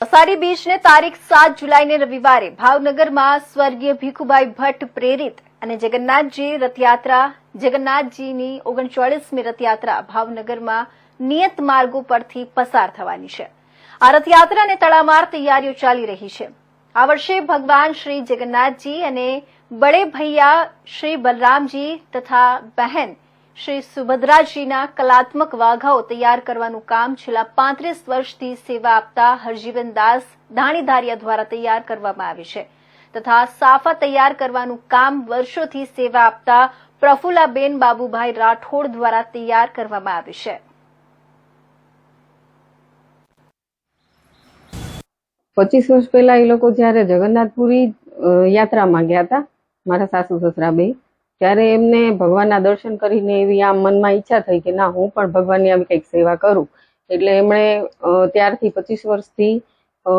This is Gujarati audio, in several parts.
અષાઢી બીચને તારીખ સાત જુલાઈને રવિવારે ભાવનગરમાં સ્વર્ગીય ભીખુભાઈ ભટ્ટ પ્રેરિત અને જગન્નાથજી રથયાત્રા, જગન્નાથજીની ઓગણચાળીસમી રથયાત્રા ભાવનગરમાં નિયત માર્ગો પરથી પસાર થવાની છે. આ રથયાત્રાને તડામાર તૈયારીઓ ચાલી રહી છે. આ વર્ષે ભગવાન શ્રી જગન્નાથજી અને બડે ભૈયા શ્રી બલરામજી તથા બહેન શ્રી સુભદ્રાજીના કલાત્મક વાઘાઓ તૈયાર કરવાનું કામ છેલ્લા પાંત્રીસ વર્ષથી સેવા આપતા હરજીવન દાસ ધાણીધારિયા દ્વારા તૈયાર કરવામાં આવે છે તથા સાફા તૈયાર કરવાનું કામ વર્ષોથી સેવા આપતા પ્રફુલાબેન બાબુભાઈ રાઠોડ દ્વારા તૈયાર કરવામાં આવે છે. પચીસ વર્ષ પહેલા એ લોકો જ્યારે જગન્નાથપુરી યાત્રામાં ગયા હતા, મારા સાસુ, સસરા બે ત્યારે એમને ભગવાનના દર્શન કરીને એવી આમ મનમાં ઈચ્છા થઈ કે ના, હું પણ ભગવાનની આવી કંઈક સેવા કરું. એટલે એમણે ત્યારથી પચીસ વર્ષથી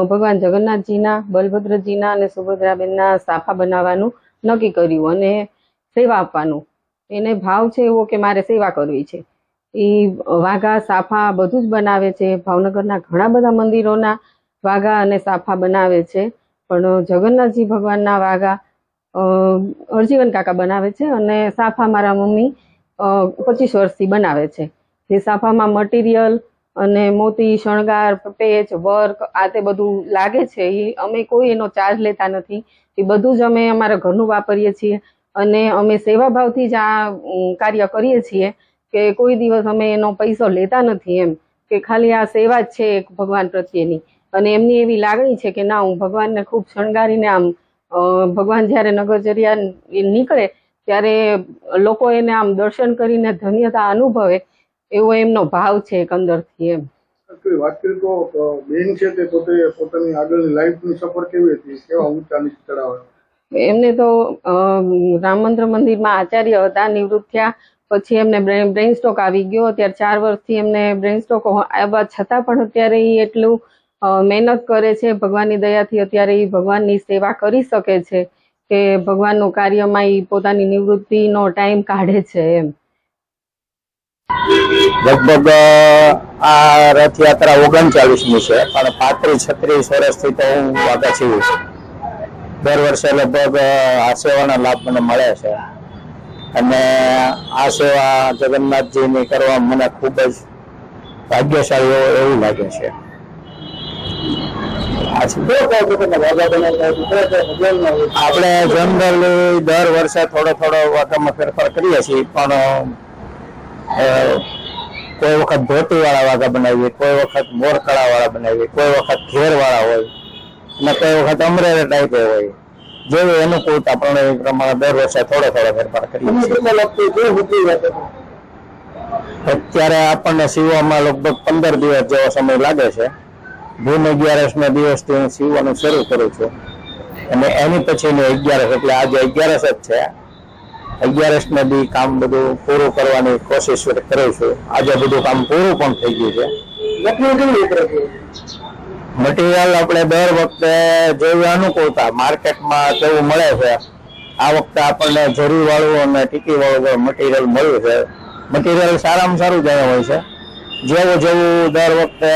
ભગવાન જગન્નાથજીના, બલભદ્રજીના અને સુભદ્રાબેનના સાફા બનાવવાનું નક્કી કર્યું અને સેવા આપવાનું. એને ભાવ છે એવો કે મારે સેવા કરવી છે. એ વાઘા સાફા બધું જ બનાવે છે. ભાવનગરના ઘણા બધા મંદિરોના વાઘા અને સાફા બનાવે છે. પણ જગન્નાથજી ભગવાનના વાઘા હરજીવન કાકા બનાવે છે અને સાફા મારા મમ્મી પચીસ વર્ષથી બનાવે છે. જે સાફામાં મટીરિયલ અને મોતી, શણગાર, પેચ, વર્ક, આ તે બધું લાગે છે એ અમે કોઈ એનો ચાર્જ લેતા નથી. એ બધું જ અમે અમારા ઘરનું વાપરીએ છીએ અને અમે સેવાભાવથી જ આ કાર્ય કરીએ છીએ કે કોઈ દિવસ અમે એનો પૈસો લેતા નથી એમ, કે ખાલી આ સેવા જ છે ભગવાન પ્રત્યેની. અને એમની એવી લાગણી છે કે ના, હું ભગવાનને ખૂબ શણગારીને આમ ભગવાન જ્યારે નગરચર્યા નીકળે ત્યારે લોકો એને આમ દર્શન કરીને ધન્યતા અનુભવે એવો એમનો ભાવ છે એક અંદરથી એમ વાત કરી તો બેન છે તે પોતે પોતાની આગળની લાઈફની સફર કેવી હતી? કેવા ઊંચા નીચે એમને તો રામ મંદિર મંદિરમાં આચાર્ય હતા નિવૃત્ત થયા પછી એમને બ્રેઇન સ્ટ્રોક આવી ગયો અત્યારે ચાર વર્ષથી એમને બ્રેઇન સ્ટ્રોક આવ્યા છતાં પણ અત્યારે એ એટલું મહેનત કરે છે, ભગવાનની દયાથી અત્યારે એ ભગવાનની સેવા કરી શકે છે કે ભગવાનનું કાર્યમાં એ પોતાની નિવૃત્તિનો ટાઈમ કાઢે છે એમ. લગભગ આ રથયાત્રા ઓગણચાલીસમી છે, પણ પાંત્રીસ, છત્રીસ વર્ષથી તો હું વાગા છીવું છું. દર વર્ષે લગભગ આ સેવાના લાભ મને મળે છે. અને આ સેવા જગન્નાથજીની કરવા મને ખૂબ જ ભાગ્યશાળી એવું લાગે છે. આપણે જનરલી દર વર્ષે થોડો થોડો વાટામાં ફેરફાર કરીએ છીએ, પણ કોઈ વખત ધોતી વાળા વાઘા બનાવીએ, કોઈ વખત મોરકળા વાળા બનાવીએ, કોઈ વખત ઘેર વાળા હોય, અને કોઈ વખત અમરેલા ટાઈપે હોય. જેવી અનુકૂળતા પ્રમાણે એ પ્રમાણે દર વર્ષે થોડો થોડો ફેરફાર કરીએ અત્યારે આપણને સીવવામાં લગભગ પંદર દિવસ જેવો સમય લાગે છે. જૂન અગિયારસ ના દિવસથી હું સીવવાનું શરૂ કરું છું. અને એની પછીની અગિયારસ એટલે આજે અગિયારસ જ છે. અગિયારસ ને બી કામ બધું પૂરું કરવાની કોશિશ કરું છું. આજે બધું કામ પૂરું પણ થઈ ગયું છે. મટીરિયલ આપણે દર વખતે જેવી અનુકૂળતા માર્કેટમાં કેવું મળે છે આ વખતે આપણને જરૂરવાળું વાળું અને ટીકી વાળું મટીરિયલ મળ્યું છે. મટીરિયલ સારામાં સારું જાય હોય છે. જેવું જેવું દર વખતે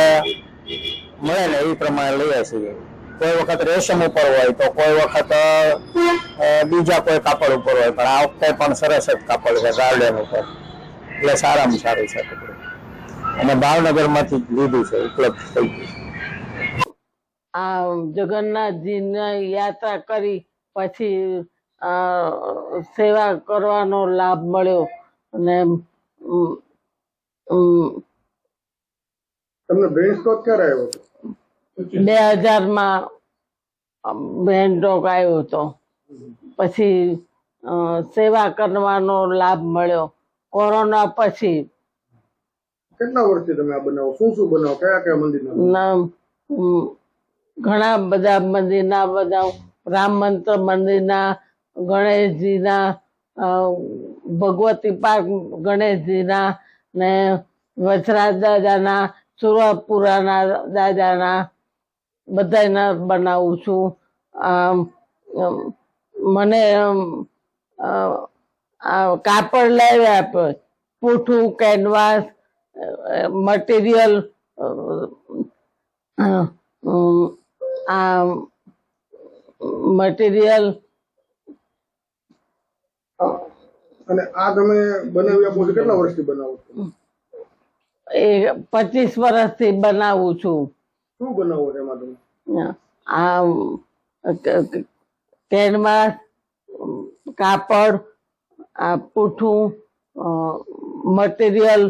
મળે ને એ પ્રમાણે લઈએ છીએ કોઈ વખત રેશમ ઉપર હોય તો કોઈ વખત બીજા કોઈ કાપડ ઉપર હોય પણ આ વખતે પણ સરસ જ કાપડ છે ગાર્ડન ઉપર. એટલે સારામાં સારું છે અને ભાવનગરમાંથી લીધું છે ઉપલબ્ધ થઈ ગયું આ જગન્નાથજીની યાત્રા કરી પછી આ સેવા કરવાનો લાભ મળ્યો. અને તમને બ્રેઇન સ્ટ્રોક ક્યારે આવ્યો બે હજારમાં બ્રેન ડોગ આવ્યો હતો. પછી સેવા કરવાનો લાભ મળ્યો. કોરોના પછી. કેટલા વર્ષથી તમે આ બનાવો? શું શું બનાવો? કયા કયા મંદિરના? ન- ઘણા બધા મંદિરના બધા રામ મંત્ર મંદિરના ગણેશજીના ભગવતી પાર્ક ગણેશજીના ને વજરાજ દાદાના સુરપુરાના દાદાના બધાના બનાવું છું. મને આ કાપડ લાવી આપ્યો પૂઠું કેનવાસ મટીરિયલ આ મટીરિયલ. અને આ તમે બનાવી આપો છો કેટલા વર્ષથી બનાવો છો? એ પચીસ વર્ષથી બનાવું છું. શું બનાવો છે એમાં તમે આ કેનવાસ કાપડ આ પૂઠું મટીરિયલ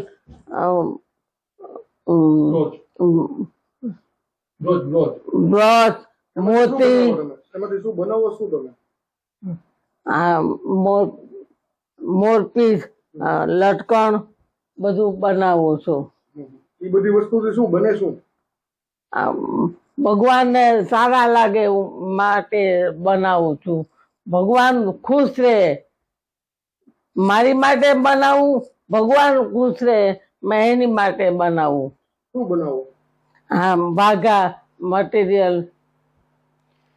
બ્રશ મોતી. એમાંથી શું બનાવો શું તમે? આ મોર મોરપીસ લટકણ બધું બનાવો છો. એ બધી વસ્તુથી શું બને શું? ભગવાનને સારા લાગે માટે બનાવું છું. ભગવાન ખુશ રહે. મારી માટે બનાવું ભગવાન ખુશ રહે મેં એની માટે બનાવું. શું બનાવું? હા વાઘા મટીરિયલ